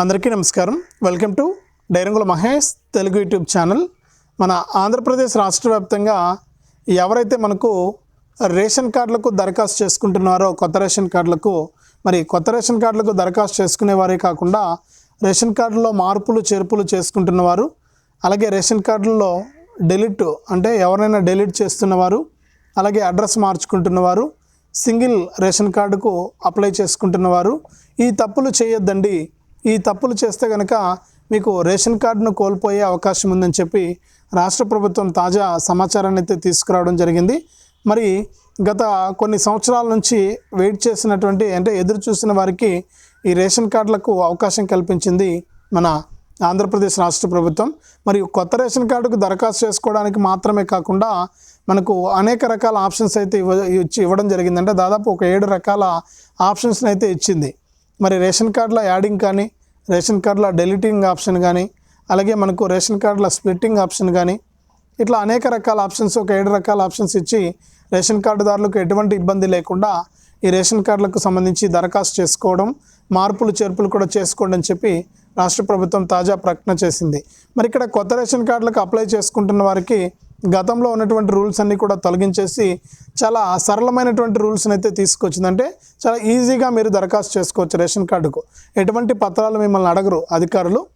అందరికీ నమస్కారం. Welcome to డైరంగుల మహేష్ తెలుగు యూట్యూబ్ ఛానల్. మన ఆంధ్రప్రదేశ్ రాష్ట్ర వ్యాప్తంగా ఎవరైతే మనకు రేషన్ కార్డులకు దరఖాస్తు చేసుకుంటున్నారో కొత్త రేషన్ కార్డులకు మరి కొత్త రేషన్ కార్డులకు దరఖాస్తు చేసుకునే వారే కాకుండా రేషన్ కార్డులో మార్పులు చేర్పులు చేసుకుంటున్నవారు అలాగే రేషన్ కార్డుల్లో డెలిట్ అంటే ఎవరైనా డెలిట్ చేస్తున్నవారు అలాగే అడ్రస్ మార్చుకుంటున్నవారు సింగిల్ రేషన్ కార్డుకు అప్లై చేసుకుంటున్నవారు ఈ తప్పులు చేయొద్దండి. ఈ తప్పులు చేస్తే కనుక మీకు రేషన్ కార్డును కోల్పోయే అవకాశం ఉందని చెప్పి రాష్ట్ర ప్రభుత్వం తాజా సమాచారాన్ని అయితే తీసుకురావడం జరిగింది. మరి గత కొన్ని సంవత్సరాల నుంచి వెయిట్ చేసినటువంటి అంటే ఎదురు చూసిన వారికి ఈ రేషన్ కార్డులకు అవకాశం కల్పించింది మన ఆంధ్రప్రదేశ్ రాష్ట్ర ప్రభుత్వం. మరియు కొత్త రేషన్ కార్డుకు దరఖాస్తు చేసుకోవడానికి మాత్రమే కాకుండా మనకు అనేక రకాల ఆప్షన్స్ అయితే ఇవ్వ ఇచ్చి ఇవ్వడం జరిగిందంటే దాదాపు ఒక ఏడు రకాల ఆప్షన్స్ని అయితే ఇచ్చింది. మరి రేషన్ కార్డుల యాడింగ్ కానీ రేషన్ కార్డుల డెలిటింగ్ ఆప్షన్ కానీ అలాగే మనకు రేషన్ కార్డుల స్ప్లిట్టింగ్ ఆప్షన్ కానీ ఇట్లా అనేక రకాల ఆప్షన్స్ ఒక ఏడు రకాల ఆప్షన్స్ ఇచ్చి రేషన్ కార్డుదారులకు ఎటువంటి ఇబ్బంది లేకుండా ఈ రేషన్ కార్డులకు సంబంధించి దరఖాస్తు చేసుకోవడం మార్పులు చేర్పులు కూడా చేసుకోండి అని చెప్పి రాష్ట్ర ప్రభుత్వం తాజా ప్రకటన చేసింది. మరి ఇక్కడ కొత్త రేషన్ కార్డులకు అప్లై చేసుకుంటున్న వారికి గతంలో ఉన్నటువంటి రూల్స్ అన్నీ కూడా తొలగించేసి చాలా సరళమైనటువంటి రూల్స్ని అయితే తీసుకొచ్చింది. అంటే చాలా ఈజీగా మీరు దరఖాస్తు చేసుకోవచ్చు రేషన్ కార్డుకు. ఎటువంటి పత్రాలు మిమ్మల్ని అడగరు అధికారులు.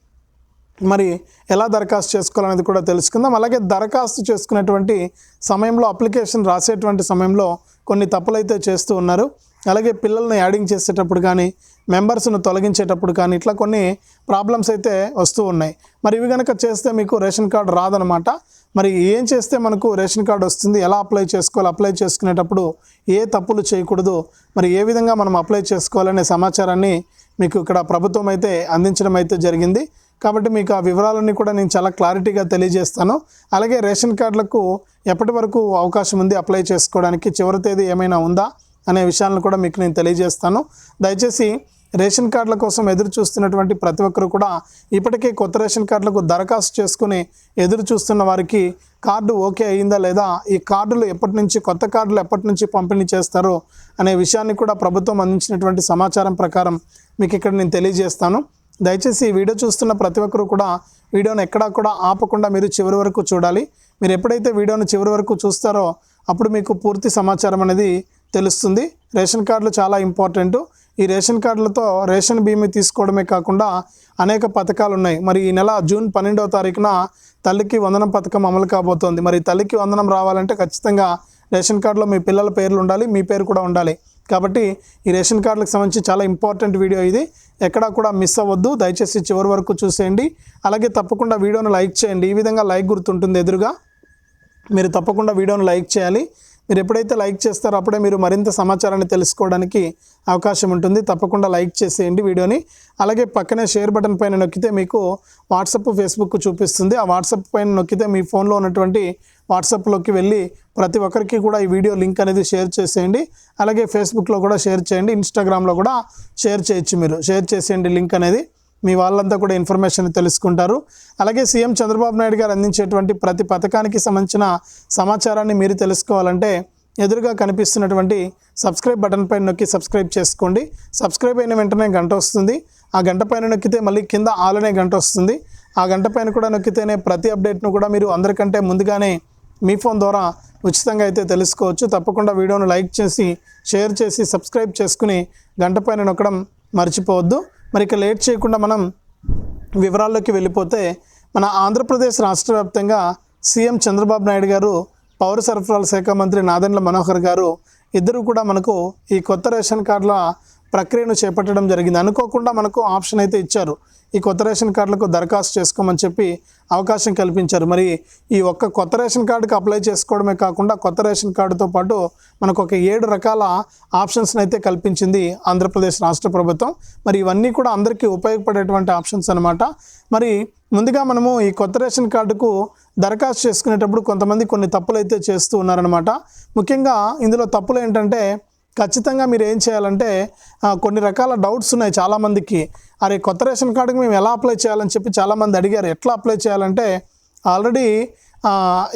మరి ఎలా దరఖాస్తు చేసుకోవాలనేది కూడా తెలుసుకుందాం. అలాగే దరఖాస్తు చేసుకునేటువంటి సమయంలో అప్లికేషన్ రాసేటువంటి సమయంలో కొన్ని తప్పులైతే చేస్తూ ఉన్నారు. అలాగే పిల్లల్ని యాడింగ్ చేసేటప్పుడు కానీ మెంబర్స్ను తొలగించేటప్పుడు కానీ ఇట్లా కొన్ని ప్రాబ్లమ్స్ అయితే వస్తూ ఉన్నాయి. మరి ఇవి కనుక చేస్తే మీకు రేషన్ కార్డు రాదనమాట. మరి ఏం చేస్తే మనకు రేషన్ కార్డు వస్తుంది? ఎలా అప్లై చేసుకోవాలి? అప్లై చేసుకునేటప్పుడు ఏ తప్పులు చేయకూడదు? మరి ఏ విధంగా మనం అప్లై చేసుకోవాలనే సమాచారాన్ని మీకు ఇక్కడ ప్రభుత్వం అయితే అందించడం అయితే జరిగింది. కాబట్టి మీకు ఆ వివరాలన్నీ కూడా నేను చాలా క్లారిటీగా తెలియజేస్తాను. అలాగే రేషన్ కార్డులకు ఎప్పటి వరకు అవకాశం ఉంది అప్లై చేసుకోవడానికి? చివరి తేదీ ఏమైనా ఉందా? అనే విషయాలను కూడా మీకు నేను తెలియజేస్తాను. దయచేసి రేషన్ కార్డుల కోసం ఎదురు చూస్తున్నటువంటి ప్రతి ఒక్కరు కూడా ఇప్పటికే కొత్త రేషన్ కార్డులకు దరఖాస్తు చేసుకుని ఎదురు చూస్తున్న వారికి కార్డు ఓకే అయిందా లేదా ఈ కార్డులు ఎప్పటి నుంచి కొత్త కార్డులు ఎప్పటి నుంచి పంపిణీ చేస్తారో అనే విషయాన్ని కూడా ప్రభుత్వం అందించినటువంటి సమాచారం ప్రకారం మీకు ఇక్కడ నేను తెలియజేస్తాను. దయచేసి ఈ వీడియో చూస్తున్న ప్రతి ఒక్కరు కూడా వీడియోను ఎక్కడా కూడా ఆపకుండా మీరు చివరి వరకు చూడాలి. మీరు ఎప్పుడైతే వీడియోను చివరి వరకు చూస్తారో అప్పుడు మీకు పూర్తి సమాచారం అనేది తెలుస్తుంది. రేషన్ కార్డులు చాలా ఇంపార్టెంట్. ఈ రేషన్ కార్డులతో రేషన్ బీమీ తీసుకోవడమే కాకుండా అనేక పథకాలు ఉన్నాయి. మరి ఈ నెల జూన్ పన్నెండవ తారీఖున తల్లికి వందనం పథకం అమలు కాబోతోంది. మరి తల్లికి వందనం రావాలంటే ఖచ్చితంగా రేషన్ కార్డులో మీ పిల్లల పేర్లు ఉండాలి మీ పేరు కూడా ఉండాలి. కాబట్టి ఈ రేషన్ కార్డులకు సంబంధించి చాలా ఇంపార్టెంట్ వీడియో ఇది. ఎక్కడా కూడా మిస్ అవ్వద్దు. దయచేసి చివరి వరకు చూసేయండి. అలాగే తప్పకుండా వీడియోను లైక్ చేయండి. ఈ విధంగా లైక్ గుర్తుంటుంది ఎదురుగా. మీరు తప్పకుండా వీడియోను లైక్ చేయాలి. మీరు ఎప్పుడైతే లైక్ చేస్తారో అప్పుడే మీరు మరింత సమాచారాన్ని తెలుసుకోవడానికి అవకాశం ఉంటుంది. తప్పకుండా లైక్ చేసేయండి వీడియోని. అలాగే పక్కనే షేర్ బటన్ పైన నొక్కితే మీకు వాట్సప్ ఫేస్బుక్ చూపిస్తుంది. ఆ వాట్సాప్ పైన నొక్కితే మీ ఫోన్లో ఉన్నటువంటి వాట్సాప్లోకి వెళ్ళి ప్రతి ఒక్కరికి కూడా ఈ వీడియో లింక్ అనేది షేర్ చేసేయండి. అలాగే ఫేస్బుక్లో కూడా షేర్ చేయండి. ఇన్స్టాగ్రామ్లో కూడా షేర్ చేయొచ్చు మీరు. షేర్ చేసేయండి లింక్ అనేది. మీ వాళ్ళంతా కూడా ఇన్ఫర్మేషన్ తెలుసుకుంటారు. అలాగే సీఎం చంద్రబాబు నాయుడు గారు అందించేటువంటి ప్రతి పథకానికి సంబంధించిన సమాచారాన్ని మీరు తెలుసుకోవాలంటే ఎదురుగా కనిపిస్తున్నటువంటి సబ్స్క్రైబ్ బటన్ పైన నొక్కి సబ్స్క్రైబ్ చేసుకోండి. సబ్స్క్రైబ్ అయిన వెంటనే గంట వస్తుంది. ఆ గంట పైన నొక్కితే మళ్ళీ కింద ఆల్ గంట వస్తుంది. ఆ గంట పైన కూడా నొక్కితేనే ప్రతి అప్డేట్ను కూడా మీరు అందరికంటే ముందుగానే మీ ఫోన్ ద్వారా ఉచితంగా అయితే తెలుసుకోవచ్చు. తప్పకుండా వీడియోను లైక్ చేసి షేర్ చేసి సబ్స్క్రైబ్ చేసుకుని గంట పైన నొక్కడం మర్చిపోవద్దు. మరి ఇక లేట్ చేయకుండా మనం వివరాల్లోకి వెళ్ళిపోతే మన ఆంధ్రప్రదేశ్ రాష్ట్ర వ్యాప్తంగా సీఎం చంద్రబాబు నాయుడు గారు పౌర సరఫరాల శాఖ మంత్రి నాదెండ్ల మనోహర్ గారు ఇద్దరు కూడా మనకు ఈ కొత్త రేషన్ కార్డుల ప్రక్రియను చేపట్టడం జరిగింది. అనుకోకుండా మనకు ఆప్షన్ అయితే ఇచ్చారు. ఈ కొత్త రేషన్ కార్డులకు దరఖాస్తు చేసుకోమని చెప్పి అవకాశం కల్పించారు. మరి ఈ ఒక్క కొత్త రేషన్ కార్డుకి అప్లై చేసుకోవడమే కాకుండా కొత్త రేషన్ కార్డుతో పాటు మనకు ఒక ఏడు రకాల ఆప్షన్స్ని అయితే కల్పించింది ఆంధ్రప్రదేశ్ రాష్ట్ర ప్రభుత్వం. మరి ఇవన్నీ కూడా అందరికీ ఉపయోగపడేటువంటి ఆప్షన్స్ అనమాట మరి ముందుగా మనము ఈ కొత్త రేషన్ కార్డుకు దరఖాస్తు చేసుకునేటప్పుడు కొంతమంది కొన్ని తప్పులు అయితే చేస్తూ ఉన్నారనమాట ముఖ్యంగా ఇందులో తప్పులు ఏంటంటే ఖచ్చితంగా మీరు ఏం చేయాలంటే కొన్ని రకాల డౌట్స్ ఉన్నాయి చాలామందికి. అరే కొత్త రేషన్ కార్డుకి మేము ఎలా అప్లై చేయాలని చెప్పి చాలామంది అడిగారు. ఎట్లా అప్లై చేయాలంటే ఆల్రెడీ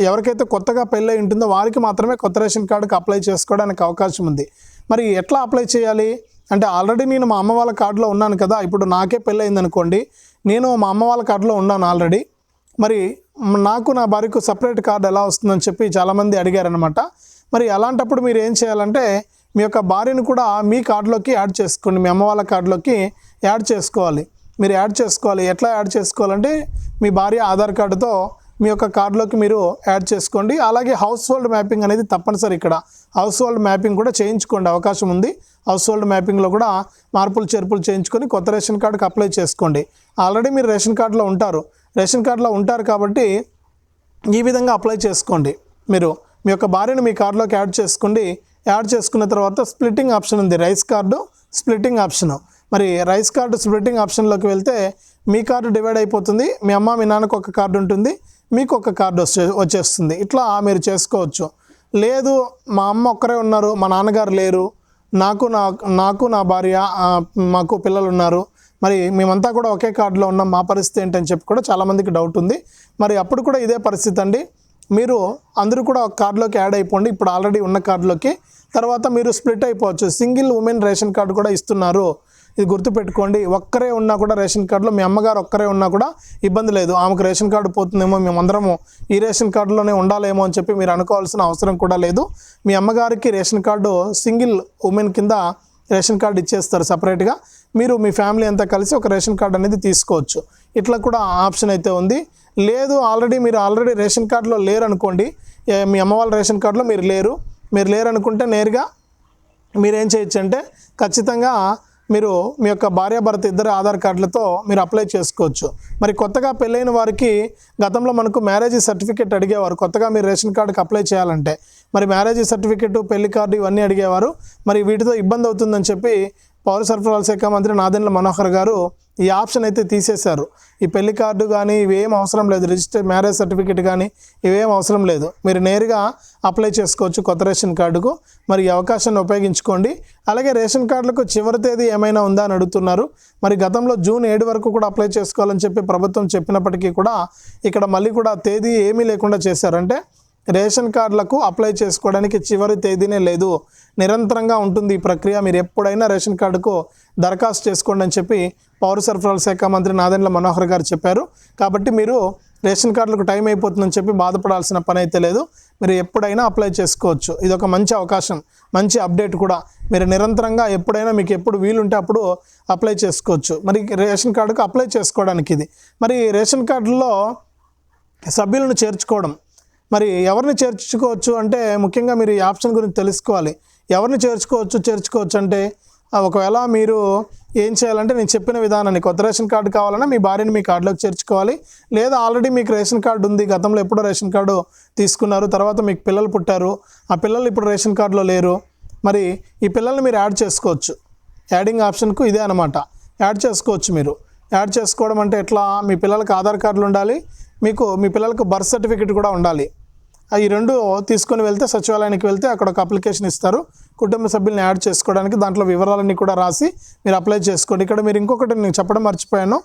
ఎవరికైతే కొత్తగా పెళ్ళి ఉంటుందో వారికి మాత్రమే కొత్త రేషన్ కార్డుకి అప్లై చేసుకోవడానికి అవకాశం ఉంది. మరి ఎట్లా అప్లై చేయాలి? అంటే ఆల్రెడీ నేను మా అమ్మ వాళ్ళ కార్డులో ఉన్నాను కదా ఇప్పుడు నాకే పెళ్ళి అయింది అనుకోండి నేను మా అమ్మ వాళ్ళ కార్డులో ఉన్నాను ఆల్రెడీ. మరి నాకు నా భార్యకు సపరేట్ కార్డు ఎలా వస్తుందని చెప్పి చాలామంది అడిగారనమాట మరి అలాంటప్పుడు మీరు ఏం చేయాలంటే మీ యొక్క భార్యను కూడా మీ కార్డులోకి యాడ్ చేసుకోండి. మీ అమ్మ వాళ్ళ కార్డులోకి యాడ్ చేసుకోవాలి. మీరు యాడ్ చేసుకోవాలి. ఎట్లా యాడ్ చేసుకోవాలంటే మీ భార్య ఆధార్ కార్డుతో మీ యొక్క కార్డులోకి మీరు యాడ్ చేసుకోండి. అలాగే హౌస్ హోల్డ్ మ్యాపింగ్ అనేది తప్పనిసరి ఇక్కడ. హౌస్ హోల్డ్ మ్యాపింగ్ కూడా చేయించుకోండి. అవకాశం ఉంది. హౌస్ హోల్డ్ మ్యాపింగ్లో కూడా మార్పులు చేర్పులు చేయించుకొని కొత్త రేషన్ కార్డుకి అప్లై చేసుకోండి. ఆల్రెడీ మీరు రేషన్ కార్డులో ఉంటారు. రేషన్ కార్డులో ఉంటారు కాబట్టి ఈ విధంగా అప్లై చేసుకోండి. మీరు మీ యొక్క భార్యను మీ కార్డులోకి యాడ్ చేసుకోండి. యాడ్ చేసుకున్న తర్వాత స్ప్లిట్టింగ్ ఆప్షన్ ఉంది రైస్ కార్డు స్ప్లిట్టింగ్ ఆప్షన్. మరి రైస్ కార్డు స్ప్లిట్టింగ్ ఆప్షన్లోకి వెళ్తే మీ కార్డు డివైడ్ అయిపోతుంది మీ అమ్మ మీ నాన్నకు ఒక కార్డు ఉంటుంది మీకు ఒక కార్డు వచ్చే వచ్చేస్తుంది. ఇట్లా మీరు చేసుకోవచ్చు. లేదు మా అమ్మ ఒక్కరే ఉన్నారు మా నాన్నగారు లేరు నాకు నా నాకు నా భార్య మాకు పిల్లలు ఉన్నారు మరి మేమంతా కూడా ఒకే కార్డులో ఉన్నాం మా పరిస్థితి ఏంటని చెప్పి కూడా చాలామందికి డౌట్ ఉంది. మరి అప్పుడు కూడా ఇదే పరిస్థితి అండి. మీరు అందరూ కూడా ఒక కార్డులోకి యాడ్ అయిపోండి. ఇప్పుడు ఆల్రెడీ ఉన్న కార్డులోకి తర్వాత మీరు స్ప్లిట్ అయిపోవచ్చు. సింగిల్ ఉమెన్ రేషన్ కార్డు కూడా ఇస్తున్నారు. ఇది గుర్తుపెట్టుకోండి. ఒక్కరే ఉన్నా కూడా రేషన్ కార్డులో మీ అమ్మగారు ఒక్కరే ఉన్నా కూడా ఇబ్బంది లేదు. ఆమెకు రేషన్ కార్డు పోతుందేమో మేమందరము ఈ రేషన్ కార్డులోనే ఉండాలేమో అని చెప్పి మీరు అనుకోవాల్సిన అవసరం కూడా లేదు. మీ అమ్మగారికి రేషన్ కార్డు సింగిల్ ఉమెన్ కింద రేషన్ కార్డు ఇచ్చేస్తారు సపరేట్గా మీరు మీ ఫ్యామిలీ అంతా కలిసి ఒక రేషన్ కార్డు అనేది తీసుకోవచ్చు. ఇట్లా కూడా ఆప్షన్ అయితే ఉంది. లేదు ఆల్రెడీ మీరు ఆల్రెడీ రేషన్ కార్డులో లేరు అనుకోండి మీ అమ్మ వాళ్ళ రేషన్ కార్డులో మీరు లేరు. మీరు లేరనుకుంటే నేరుగా మీరు ఏం చేయొచ్చు అంటే ఖచ్చితంగా మీరు మీ యొక్క భార్యాభర్త ఇద్దరు ఆధార్ కార్డులతో మీరు అప్లై చేసుకోవచ్చు. మరి కొత్తగా పెళ్ళైన వారికి గతంలో మనకు మ్యారేజ్ సర్టిఫికేట్ అడిగేవారు. కొత్తగా మీరు రేషన్ కార్డుకి అప్లై చేయాలంటే మరి మ్యారేజ్ సర్టిఫికేట్ పెళ్ళి కార్డు ఇవన్నీ అడిగేవారు. మరి వీటితో ఇబ్బంది అవుతుందని చెప్పి పౌర సరఫరాల శాఖ మంత్రి నాదెండ్ల మనోహర్ గారు ఈ ఆప్షన్ అయితే తీసేశారు. ఈ పెళ్ళి కార్డు కానీ ఇవేం అవసరం లేదు. రిజిస్టర్ మ్యారేజ్ సర్టిఫికేట్ కానీ ఇవేం అవసరం లేదు. మీరు నేరుగా అప్లై చేసుకోవచ్చు కొత్త రేషన్ కార్డుకు. మరి ఈ అవకాశాన్ని ఉపయోగించుకోండి. అలాగే రేషన్ కార్డులకు చివరి తేదీ ఏమైనా ఉందా అని అడుగుతున్నారు. మరి గతంలో జూన్ ఏడు వరకు కూడా అప్లై చేసుకోవాలని చెప్పి ప్రభుత్వం చెప్పినప్పటికీ కూడా ఇక్కడ మళ్ళీ కూడా తేదీ ఏమీ లేకుండా చేశారంటే రేషన్ కార్డులకు అప్లై చేసుకోవడానికి చివరి తేదీనే లేదు. నిరంతరంగా ఉంటుంది ఈ ప్రక్రియ. మీరు ఎప్పుడైనా రేషన్ కార్డుకు దరఖాస్తు చేసుకోండి అని చెప్పి పౌర సరఫరాల శాఖ మంత్రి నాదెండ్ల మనోహర్ గారు చెప్పారు. కాబట్టి మీరు రేషన్ కార్డులకు టైం అయిపోతుందని చెప్పి బాధపడాల్సిన పని అయితే లేదు. మీరు ఎప్పుడైనా అప్లై చేసుకోవచ్చు. ఇది ఒక మంచి అవకాశం. మంచి అప్డేట్ కూడా. మీరు నిరంతరంగా ఎప్పుడైనా మీకు ఎప్పుడు వీలుంటే అప్పుడు అప్లై చేసుకోవచ్చు. మరి రేషన్ కార్డుకు అప్లై చేసుకోవడానికి ఇది. మరి రేషన్ కార్డులో సభ్యులను చేర్చుకోవడం. మరి ఎవరిని చేర్చుకోవచ్చు అంటే ముఖ్యంగా మీరు ఈ ఆప్షన్ గురించి తెలుసుకోవాలి. ఎవరిని చేర్చుకోవచ్చు చేర్చుకోవచ్చు అంటే ఒకవేళ మీరు ఏం చేయాలంటే నేను చెప్పిన విధానాన్ని కొత్త రేషన్ కార్డు కావాలన్నా మీ భార్యని మీ కార్డులోకి చేర్చుకోవాలి. లేదా ఆల్రెడీ మీకు రేషన్ కార్డు ఉంది గతంలో ఎప్పుడో రేషన్ కార్డు తీసుకున్నారు తర్వాత మీకు పిల్లలు పుట్టారు ఆ పిల్లలు ఇప్పుడు రేషన్ కార్డులో లేరు మరి ఈ పిల్లల్ని మీరు యాడ్ చేసుకోవచ్చు. యాడింగ్ ఆప్షన్కు ఇదే అనమాట యాడ్ చేసుకోవచ్చు మీరు. యాడ్ చేసుకోవడం అంటే ఎట్లా? మీ పిల్లలకు ఆధార్ కార్డులు ఉండాలి మీకు మీ పిల్లలకు బర్త్ సర్టిఫికేట్ కూడా ఉండాలి. ఆ ఈ రెండు తీసుకొని వెళ్తే సచివాలయానికి వెళ్తే అక్కడ ఒక అప్లికేషన్ ఇస్తారు. కుటుంబ సభ్యుల్ని యాడ్ చేసుకోవడానికి దాంట్లో వివరాలన్నీ కూడా రాసి మీరు అప్లై చేసుకోండి. ఇక్కడ మీరు ఇంకొకటి నేను చెప్పడం మర్చిపోయాను.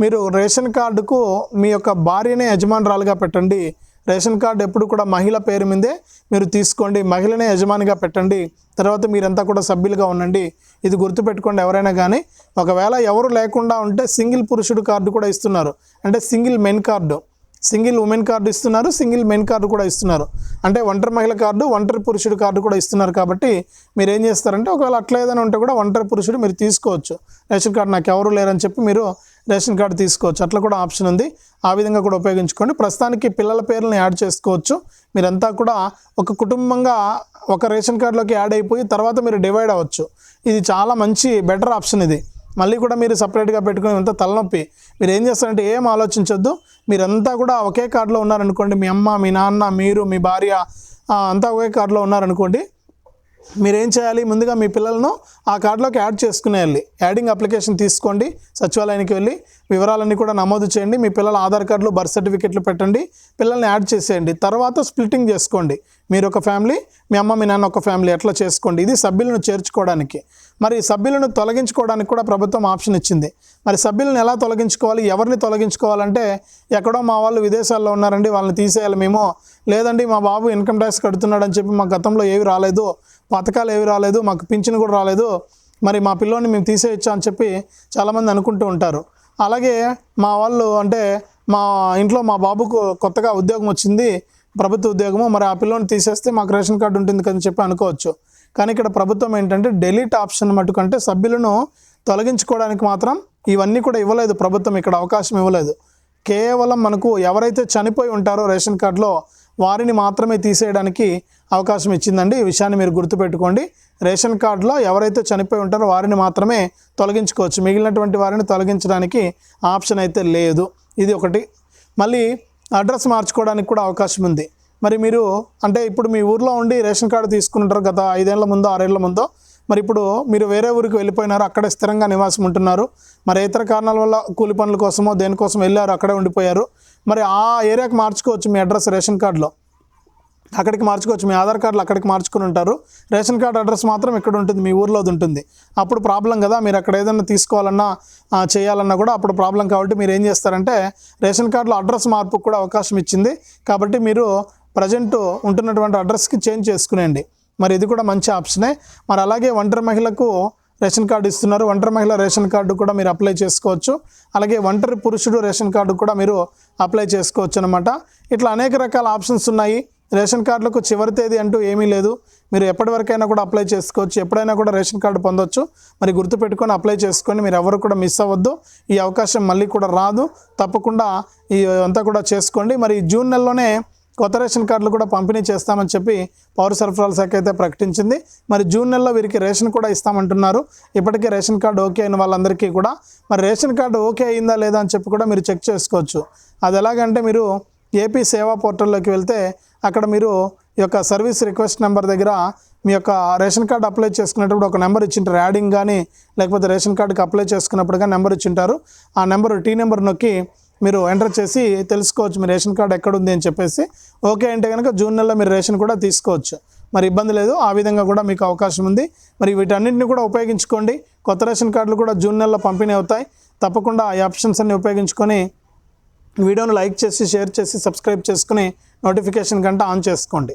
మీరు రేషన్ కార్డుకు మీ యొక్క భార్యనే యజమానురాలుగా పెట్టండి. రేషన్ కార్డు ఎప్పుడు కూడా మహిళ పేరు మీదే మీరు తీసుకోండి. మహిళనే యజమానిగా పెట్టండి. తర్వాత మీరంతా కూడా సభ్యులుగా ఉండండి. ఇది గుర్తుపెట్టుకోండి ఎవరైనా కానీ. ఒకవేళ ఎవరు లేకుండా ఉంటే సింగిల్ పురుషుడు కార్డు కూడా ఇస్తున్నారు. అంటే single men card. Single women card ఇస్తున్నారు సింగిల్ మెన్ కార్డు కూడా ఇస్తున్నారు. అంటే ఒంటరి మహిళ కార్డు ఒంటరి పురుషుడు కార్డు కూడా ఇస్తున్నారు కాబట్టి మీరు ఏం చేస్తారంటే ఒకవేళ అట్లా ఏదైనా ఉంటే కూడా ఒంటరి పురుషుడు మీరు తీసుకోవచ్చు. రేషన్ కార్డు నాకు ఎవరు లేరని చెప్పి మీరు రేషన్ కార్డు తీసుకోవచ్చు. అట్లా కూడా ఆప్షన్ ఉంది. ఆ విధంగా కూడా ఉపయోగించుకోండి. ప్రస్తుతానికి పిల్లల పేర్లను యాడ్ చేసుకోవచ్చు. మీరంతా కూడా ఒక కుటుంబంగా ఒక రేషన్ కార్డులోకి యాడ్ అయిపోయి తర్వాత మీరు డివైడ్ అవ్వచ్చు. ఇది చాలా మంచి బెటర్ ఆప్షన్ ఇది. మళ్ళీ కూడా మీరు సపరేట్గా పెట్టుకుని ఇంత తలనొప్పి. మీరు ఏం చేస్తారంటే ఏం ఆలోచించొద్దు. మీరంతా కూడా ఒకే కార్డులో ఉన్నారనుకోండి మీ అమ్మ మీ నాన్న మీరు మీ భార్య అంతా ఒకే కార్డులో ఉన్నారనుకోండి మీరేం చేయాలి? ముందుగా మీ పిల్లలను ఆ కార్డులోకి యాడ్ చేసుకునేయాలి యాడింగ్ అప్లికేషన్ తీసుకోండి సచివాలయానికి వెళ్ళి వివరాలన్నీ కూడా నమోదు చేయండి మీ పిల్లల ఆధార్ కార్డులు బర్త్ సర్టిఫికెట్లు పెట్టండి పిల్లల్ని యాడ్ చేసేయండి. తర్వాత స్ప్లిట్టింగ్ చేసుకోండి. మీరు ఒక ఫ్యామిలీ మీ అమ్మ మీ నాన్న ఒక ఫ్యామిలీ ఎట్లా చేసుకోండి. ఇది సభ్యులను చేర్చుకోవడానికి. మరి సభ్యులను తొలగించుకోవడానికి కూడా ప్రభుత్వం ఆప్షన్ ఇచ్చింది. మరి సభ్యులను ఎలా తొలగించుకోవాలి? ఎవరిని తొలగించుకోవాలంటే ఎక్కడో మా వాళ్ళు విదేశాల్లో ఉన్నారండి వాళ్ళని తీసేయాలి మేము. లేదండి మా బాబు ఇన్కమ్ ట్యాక్స్ కడుతున్నాడు అని చెప్పి మా గతంలో ఏవి రాలేదు. పథకాలు ఏవి రాలేదు మాకు పింఛన్ కూడా రాలేదు. మరి మా పిల్లోని మేము తీసేయచ్చా అని చెప్పి చాలామంది అనుకుంటూ ఉంటారు. అలాగే మా వాళ్ళు అంటే మా ఇంట్లో మా బాబుకు కొత్తగా ఉద్యోగం వచ్చింది ప్రభుత్వ ఉద్యోగము. మరి ఆ పిల్లోని తీసేస్తే మాకు రేషన్ కార్డు ఉంటుంది కదని చెప్పి అనుకోవచ్చు. కానీ ఇక్కడ ప్రభుత్వం ఏంటంటే డెలీట్ ఆప్షన్ మటుకంటే సభ్యులను తొలగించుకోవడానికి మాత్రం ఇవన్నీ కూడా ఇవ్వలేదు ప్రభుత్వం. ఇక్కడ అవకాశం ఇవ్వలేదు. కేవలం మనకు ఎవరైతే చనిపోయి ఉంటారో రేషన్ కార్డులో వారిని మాత్రమే తీసేయడానికి అవకాశం ఇచ్చిందండి. ఈ విషయాన్ని మీరు గుర్తుపెట్టుకోండి. రేషన్ కార్డులో ఎవరైతే చనిపోయి ఉంటారో వారిని మాత్రమే తొలగించుకోవచ్చు. మిగిలినటువంటి వారిని తొలగించడానికి ఆప్షన్ అయితే లేదు. ఇది ఒకటి. మళ్ళీ అడ్రస్ మార్చుకోవడానికి కూడా అవకాశం ఉంది. మరి మీరు అంటే ఇప్పుడు మీ ఊర్లో ఉండి రేషన్ కార్డు తీసుకుంటారు గత ఐదేళ్ళ ముందో ఆరేళ్ళ ముందో మరి ఇప్పుడు మీరు వేరే ఊరికి వెళ్ళిపోయినారు అక్కడే స్థిరంగా నివాసం ఉంటున్నారు. మరి ఇతర కారణాల వల్ల కూలి పనుల కోసమో దేనికోసం వెళ్ళారు అక్కడే ఉండిపోయారు. మరి ఆ ఏరియాకి మార్చుకోవచ్చు మీ అడ్రస్ రేషన్ కార్డులో. అక్కడికి మార్చుకోవచ్చు మీ ఆధార్ కార్డులు అక్కడికి మార్చుకుని ఉంటారు. రేషన్ కార్డు అడ్రస్ మాత్రం ఇక్కడ ఉంటుంది మీ ఊర్లోది ఉంటుంది. అప్పుడు ప్రాబ్లం కదా మీరు అక్కడ ఏదైనా తీసుకోవాలన్నా చేయాలన్నా కూడా అప్పుడు ప్రాబ్లం కాబట్టి మీరు ఏం చేస్తారంటే రేషన్ కార్డులో అడ్రస్ మార్పుకు కూడా అవకాశం ఇచ్చింది. కాబట్టి మీరు ప్రజెంట్ ఉంటున్నటువంటి అడ్రస్కి చేంజ్ చేసుకునేయండి. మరి ఇది కూడా మంచి ఆప్షనే. మరి అలాగే ఒంటరి మహిళకు రేషన్ కార్డు ఇస్తున్నారు. ఒంటరి మహిళ రేషన్ కార్డు కూడా మీరు అప్లై చేసుకోవచ్చు. అలాగే ఒంటరి పురుషుడు రేషన్ కార్డు కూడా మీరు అప్లై చేసుకోవచ్చు అనమాట ఇట్లా అనేక రకాల ఆప్షన్స్ ఉన్నాయి. రేషన్ కార్డులకు చివరి తేదీ అంటూ ఏమీ లేదు. మీరు ఎప్పటివరకైనా కూడా అప్లై చేసుకోవచ్చు. ఎప్పుడైనా కూడా రేషన్ కార్డు పొందొచ్చు. మరి గుర్తుపెట్టుకొని అప్లై చేసుకొని మీరు ఎవరు కూడా మిస్ అవ్వద్దు. ఈ అవకాశం మళ్ళీ కూడా రాదు. తప్పకుండా ఈ అంతా కూడా చేసుకోండి. మరి జూన్ నెలలోనే కొత్త రేషన్ కార్డులు కూడా పంపిణీ చేస్తామని చెప్పి పౌర సరఫరాల శాఖ అయితే ప్రకటించింది. మరి జూన్ నెలలో వీరికి రేషన్ కూడా ఇస్తామంటున్నారు. ఇప్పటికే రేషన్ కార్డు ఓకే అయిన వాళ్ళందరికీ కూడా మరి రేషన్ కార్డు ఓకే అయిందా లేదా అని చెప్పి కూడా మీరు చెక్ చేసుకోవచ్చు. అది ఎలాగంటే మీరు ఏపీ సేవా పోర్టల్లోకి వెళ్తే అక్కడ మీరు ఈ యొక్క సర్వీస్ రిక్వెస్ట్ నెంబర్ దగ్గర మీ యొక్క రేషన్ కార్డు అప్లై చేసుకునేటప్పుడు ఒక నెంబర్ ఇచ్చింటారు. యాడింగ్ కానీ లేకపోతే రేషన్ కార్డుకి అప్లై చేసుకున్నప్పుడు కానీ నెంబర్ ఇచ్చింటారు. ఆ నెంబర్ టీ నెంబర్ నొక్కి మీరు ఎంటర్ చేసి తెలుసుకోవచ్చు మీ రేషన్ కార్డు ఎక్కడుంది అని చెప్పేసి. ఓకే అంటే కనుక జూన్ నెలలో మీరు రేషన్ కూడా తీసుకోవచ్చు. మరి ఇబ్బంది లేదు. ఆ విధంగా కూడా మీకు అవకాశం ఉంది. మరి వీటన్నింటిని కూడా ఉపయోగించుకోండి. కొత్త రేషన్ కార్డులు కూడా జూన్ నెలలో పంపిణీ అవుతాయి. తప్పకుండా ఈ ఆప్షన్స్ అన్ని ఉపయోగించుకొని వీడియోను లైక్ చేసి షేర్ చేసి సబ్స్క్రైబ్ చేసుకుని నోటిఫికేషన్ గంట ఆన్ చేసుకోండి.